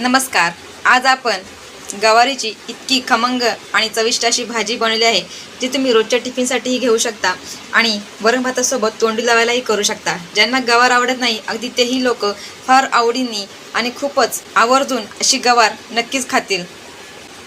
नमस्कार. आज आपण गवारीची इतकी खमंग आणि चविष्ट अशी भाजी बनवली आहे जी तुम्ही रोजच्या टिफिनसाठीही घेऊ शकता आणि वरण भातासोबत तोंडी लावायलाही करू शकता. ज्यांना गवार आवडत नाही अगदी तेही लोक फार आवडींनी आणि खूपच आवर्जून अशी गवार नक्कीच खातील.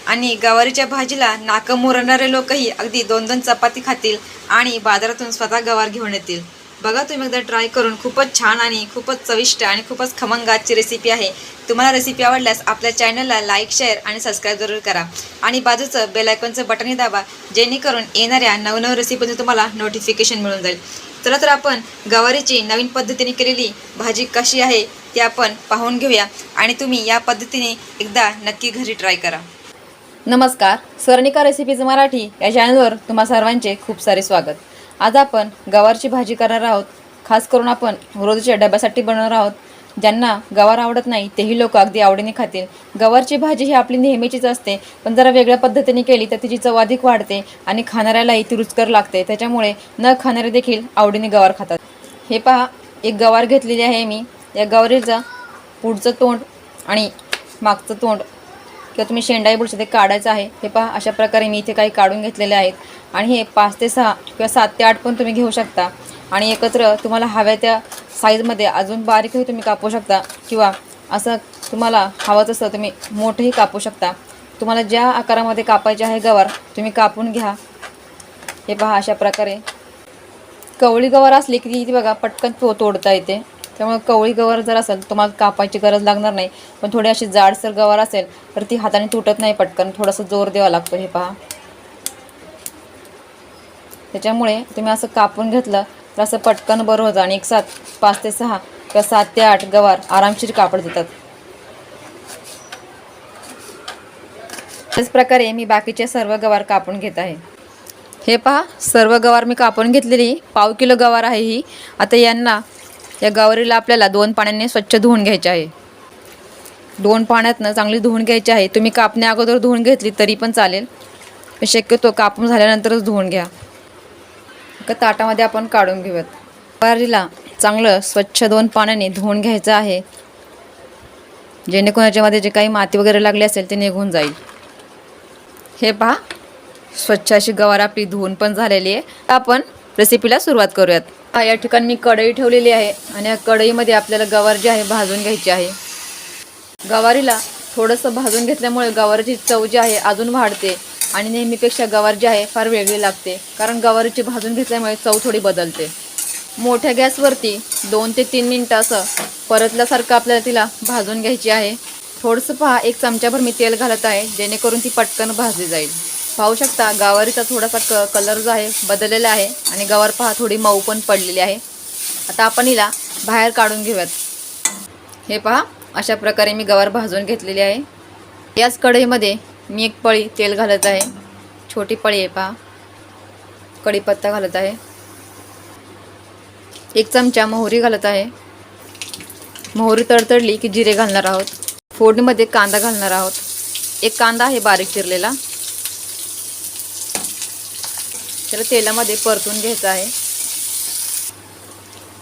आणि गवारीच्या भाजीला नाकं मुरणारे लोकही अगदी दोन दोन चपाती खातील आणि बाजारातून स्वतः गवार घेऊन येतील. बघा तुम्ही एकदा ट्राय करून खूपच छान आणि खूपच चविष्ट आणि खूपच खमंगाची रेसिपी आहे. तुम्हाला रेसिपी आवडल्यास आपल्या चॅनलला लाईक शेअर आणि सबस्क्राईब जरूर करा. आणि बाजूचं बेलायकॉनचं बटनही दाबा जेणेकरून येणाऱ्या नवनव रेसिपीचं तुम्हाला नोटिफिकेशन मिळून जाईल. चला तर आपण गवारीची नवीन पद्धतीने केलेली भाजी कशी आहे ती आपण पाहून घेऊया आणि तुम्ही या पद्धतीने एकदा नक्की घरी ट्राय करा. नमस्कार स्वर्णिका रेसिपीज मराठी या चॅनलवर तुम्हा सर्वांचे खूप सारे स्वागत. आज आपण गवारची भाजी करणार आहोत. खास करून आपण रोजच्या डब्यासाठी बनवणार आहोत. ज्यांना गवार आवडत नाही तेही लोक अगदी आवडीने खातील. गवारची भाजी ही आपली नेहमीचीच असते. पण जरा वेगळ्या पद्धतीने केली तर तिची चव अधिक वाढते आणि खाणाऱ्यालाही ती रुचकर लागते. त्याच्यामुळे न खाणारे देखील आवडीने गवार खातात. हे पहा एक गवार घेतलेली आहे मी. या गवारीचं पुढचं तोंड आणि मागचं तोंड किंवा तुम्ही शेंडाई बुडचं ते काढायचं आहे हे पहा अशा प्रकारे मी इथे काही काढून घेतलेले आहेत. आणि हे पाच ते सहा किंवा सात ते आठ पण तुम्ही घेऊ शकता. आणि एकत्र तुम्हाला हव्या त्या साईजमध्ये अजून बारीकही तुम्ही कापू शकता किंवा असं तुम्हाला हवं तसं तुम्ही मोठंही कापू शकता. तुम्हाला ज्या आकारामध्ये कापायचे आहे गवार तुम्ही कापून घ्या. हे पहा अशा प्रकारे. कवळी गवार असली की ती बघा पटकन तो तोडता येते. त्यामुळे कवळी गवार जर असेल तुम्हाला कापायची गरज लागणार नाही. पण थोडी अशी जाडसर गवार असेल तर ती हाताने तुटत नाही पटकन. थोडासा जोर द्यावा लागतो हे पहा. त्याच्यामुळे तुम्ही असं कापून घेतलं तर असं पटकन बरं होतं. आणि एक सात पाच ते सहा किंवा सात ते आठ गवार आरामशीर कापड देतात. त्याच प्रकारे मी बाकीचे सर्व गवार कापून घेत आहे. हे पहा सर्व गवार मी कापून घेतलेली. पाव किलो गवार आहे ही. आता यांना या गवारीला आपल्याला दोन पाण्याने स्वच्छ धुवून घ्यायचे आहे. दोन पाण्यातनं चांगली धुवून घ्यायची आहे. तुम्ही कापण्या अगोदर धुवून घेतली तरी पण चालेल. शक्यतो कापून झाल्यानंतरच धुवून घ्या. का ताटामध्ये आपण काढून घेऊयात. गवारीला चांगलं स्वच्छ दोन पाण्याने धुवून घ्यायचं आहे. जेणेकरून याच्यामध्ये जे काही माती वगैरे लागली असेल ते निघून जाईल. हे पहा. स्वच्छ अशी गवार आपली धुवून पण झालेली आहे. आपण रेसिपीला सुरुवात करूयात. या ठिकाणी मी कढई ठेवलेली आहे आणि या कढईमध्ये आपल्याला गवार जी आहे भाजून घ्यायची आहे. गवारीला थोडंसं भाजून घेतल्यामुळे गवारीची चव जी आहे अजून वाढते आणि नेहमीपेक्षा गवार जी आहे फार वेगळी लागते. कारण गवारीची भाजून घेतल्यामुळे चव थोडी बदलते. मोठ्या गॅसवरती दोन ते तीन मिनटं असं परतल्यासारखं आपल्याला तिला भाजून घ्यायची आहे. थोडंसं पहा एक चमच्याभर मी तेल घालत आहे जेणेकरून ती पटकन भाजली जाईल. पाहू शकता गवारीचा थोडासा क कलर जो आहे बदललेला आहे आणि गवार पहा थोडी मऊ पण पडलेली आहे. आता आपण हिला बाहेर काढून घेऊयात. हे पहा अशा प्रकारे मी गवार भाजून घेतलेली आहे. याच कढईमध्ये मी एक पळी तेल घालत आहे. छोटी पळी आहे पहा. कढीपत्ता घालत आहे. एक चमचा मोहरी घालत आहे. मोहरी तडतडली की जिरे घालणार आहोत. फोडणीमध्ये कांदा घालणार आहोत. एक कांदा आहे बारीक चिरलेला. त्याला तेलामध्ये परतून घ्यायचं आहे.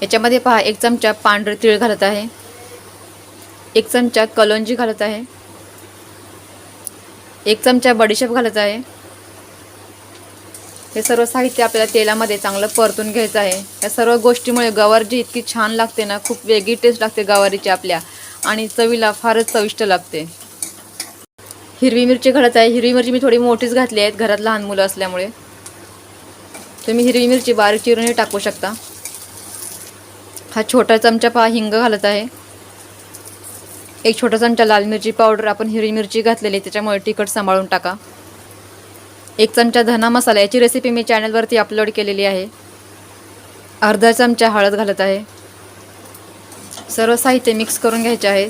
याच्यामध्ये पहा एक चमचा पांढरे तीळ घालत आहे. एक चमचा कलोंजी घालत आहे. एक चमचा बडीशेप घालत आहे. हे सर्व साहित्य आपल्याला तेलामध्ये चांगलं परतून घ्यायचं आहे. या सर्व गोष्टीमुळे गवार जी इतकी छान लागते ना खूप वेगळी टेस्ट लागते गवारीची आपल्या. आणि चवीला फारच चविष्ट लागते. हिरवी मिरची घालत आहे. हिरवी मिरची मी थोडी मोठीच घातली आहेत घरात लहान मुलं असल्यामुळे. तुम्ही हिरवी मिरची बारीक चिरूनही टाकू शकता. हा छोटा चमचा पहा हिंग घालत आहे. एक छोटा चमचा लाल मिरची पावडर आपण हिरवी मिरची घातलेली त्याच्यामुळे तिखट सांभाळून टाका. एक चमचा धना मसाला याची रेसिपी मी चॅनलवरती अपलोड केलेली आहे. अर्धा चमचा हळद घालत आहे. सर्व साहित्य मिक्स करून घ्यायचे आहे.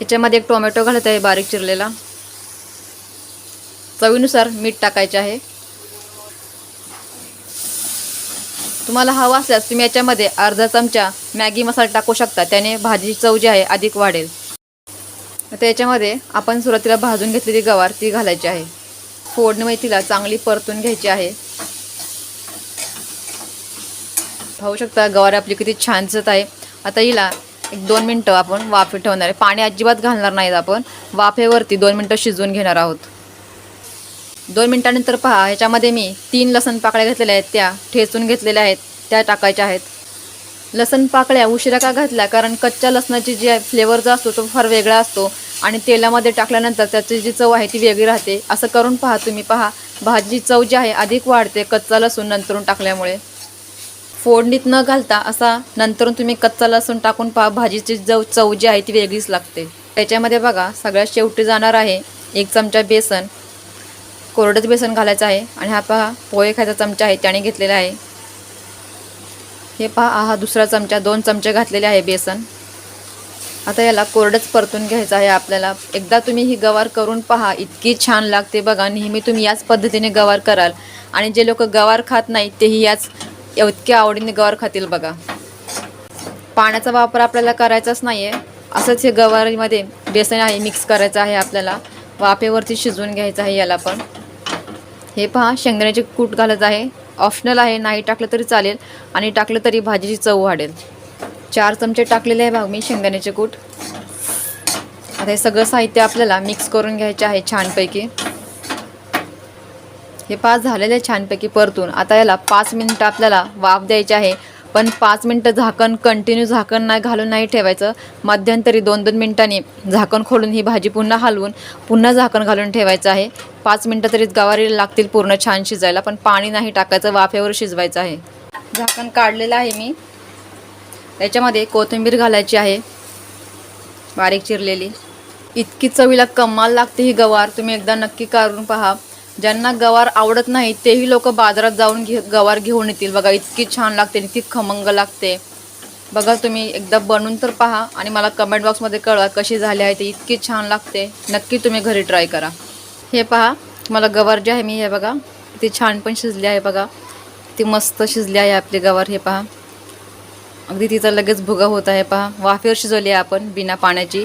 याच्यामध्ये एक टोमॅटो घालत आहे बारीक चिरलेला. चवीनुसार मीठ टाकायचे आहे. तुम्हाला हवा असल्यास तुम्ही याच्यामध्ये अर्धा चमचा मॅगी मसाला टाकू शकता. त्याने भाजीची चव जी आहे अधिक वाढेल. आता याच्यामध्ये आपण सुरुवातीला भाजून घेतलेली गवार ती घालायची आहे. फोडणीमध्ये तिला चांगली परतून घ्यायची आहे. पाहू शकता गवार आपली किती छान दिसत आहे. आता हिला एक दोन मिनटं आपण वाफे ठेवणार आहे. पाणी अजिबात घालणार नाहीत आपण. वाफेवरती दोन मिनटं शिजवून घेणार आहोत. दोन मिनटानंतर पहा ह्याच्यामध्ये मी तीन लसण पाकळ्या घेतलेल्या आहेत त्या ठेचून घेतलेल्या आहेत त्या टाकायच्या आहेत. लसण पाकळ्या उशिरा का घातल्या? कारण कच्च्या लसणाची जी फ्लेवर जो असतो तो फार वेगळा असतो आणि तेलामध्ये टाकल्यानंतर त्याची जी चव आहे ती वेगळी राहते. असं करून पहा तुम्ही पहा. भाजी चव जी आहे अधिक वाढते कच्चा लसूण नंतरून टाकल्यामुळे. फोडणीत न घालता असा नंतरून तुम्ही कच्चा लसूण टाकून पहा भाजीची चव चव जी आहे ती वेगळीच लागते. त्याच्यामध्ये बघा सगळ्यात शेवटी जाणार आहे एक चमचा बेसन. कोरडंच बेसन घालायचं आहे. आणि हा पहा पोहे खायचा चमचा आहे त्याने घेतलेला आहे. हे पहा हा दुसरा चमचा दोन चमचे घातलेले आहे बेसन. आता याला कोरडंच परतून घ्यायचं आहे आपल्याला. एकदा तुम्ही ही गवार करून पहा इतकी छान लागते बघा. नेहमी तुम्ही याच पद्धतीने गवार कराल. आणि जे लोक गवार खात नाहीत तेही याच इतक्या आवडीने गवार खातील बघा. पाण्याचा वापर आपल्याला करायचाच नाही आहे असंच हे गवारीमध्ये बेसन आहे मिक्स करायचं आहे आपल्याला. वाफेवरती शिजवून घ्यायचं आहे याला पण. हे पहा शेंगदाण्याचे कूट घालत आहे. ऑप्शनल आहे नाही टाकलं तरी चालेल आणि टाकलं तरी भाजीची चव वाढेल. चार चमचे टाकलेले आहे भाग मी शेंगदाण्याचे कूट. आता हे सगळं साहित्य आपल्याला मिक्स करून घ्यायचे आहे छानपैकी. हे पाच झालेले आहे छानपैकी परतून. आता याला पाच मिनटं आपल्याला वाफ द्यायची आहे. पण पाच मिनटं झाकण कंटिन्यू झाकण नाही घालून नाही ठेवायचं. मध्यंतरी दोन दोन मिनटांनी झाकण खोलून ही भाजी पुन्हा हलवून पुन्हा झाकण घालून ठेवायचं आहे. पाच मिनटं तरी गवारी लागतील पूर्ण छान शिजायला पण पाणी नाही टाकायचं वाफेवर शिजवायचं आहे. झाकण काढलेलं आहे मी. त्याच्यामध्ये कोथिंबीर घालायची आहे. बारीक चिरलेली. इतकी चवीला कमाल लागते ही गवार. तुम्ही एकदा नक्की काढून पहा. ज्यांना गवार आवडत नाही तेही लोक बाजारात जाऊन घे गवार घेऊन येतील. बघा इतकी छान लागते इतकी खमंग लागते. बघा तुम्ही एकदा बनवून तर पहा आणि मला कमेंट बॉक्समध्ये कळवा कशी झाली आहे ती. इतकी छान लागते. नक्की तुम्ही घरी ट्राय करा. हे पहा मला गवार जे आहे मी हे बघा ती छान पण शिजली आहे बघा. ती मस्त शिजली आहे आपली गवार हे पहा. अगदी तिचा लगेच भुगा होत आहे पहा. वाफेवर शिजवली आहे आपण बिना पाण्याची.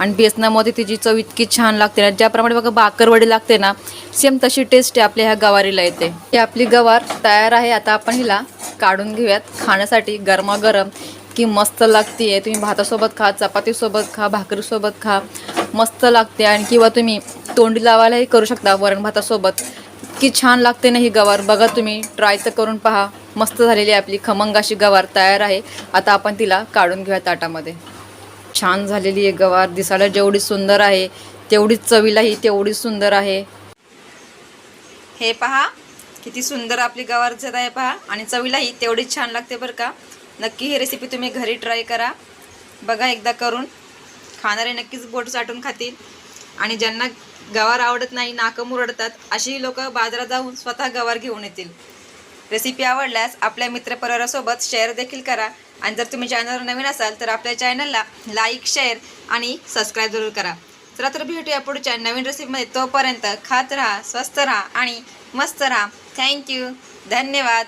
आणि बेसनामध्ये तिची चव इतकी छान लागते ना ज्याप्रमाणे बघा बाकरवडी लागते ना सेम तशी टेस्ट आपल्या ह्या गवारीला येते. ही आपली गवार तयार आहे आता आपण हिला काढून घेऊयात खाण्यासाठी गरमागरम. की मस्त लागते तुम्ही भातासोबत खा चपातीसोबत खा भाकरीसोबत खा मस्त लागते. आणि किंवा तुम्ही तोंडी लावायलाही करू शकता वरण भातासोबत. इतकी छान लागते ना ही गवार. बघा तुम्ही ट्राय तर करून पहा. मस्त झालेली आहे आपली खमंगाशी गवार तयार आहे. आता आपण तिला काढून घेऊया ताटामध्ये. छान झालेली आहे गवार. दिसायला जेवढी सुंदर आहे तेवढीच चवीलाही तेवढीच सुंदर आहे. हे पहा किती सुंदर आपली गवार दिसत आहे पहा. आणि चवीलाही तेवढीच छान लागते बरं का. नक्की ही रेसिपी तुम्ही घरी ट्राय करा. बघा एकदा करून. खाणारे नक्कीच बोट चाटून खातील. आणि ज्यांना गवार आवडत नाही नाकं मुरडतात अशीही लोक बाजारात जाऊन स्वतः गवार घेऊन येतील. रेसिपी आवडल्यास आपल्या मित्रपरिवारासोबत शेअर देखील करा. आणि जर तुम्ही चॅनलवर नवीन असाल तर आपल्या चॅनलला लाईक शेअर आणि सबस्क्राईब जरूर करा. चला तर भेटूया पुढच्या नवीन रेसिपीमध्ये तोपर्यंत खात राहा स्वस्त राहा आणि मस्त राहा. थँक्यू धन्यवाद.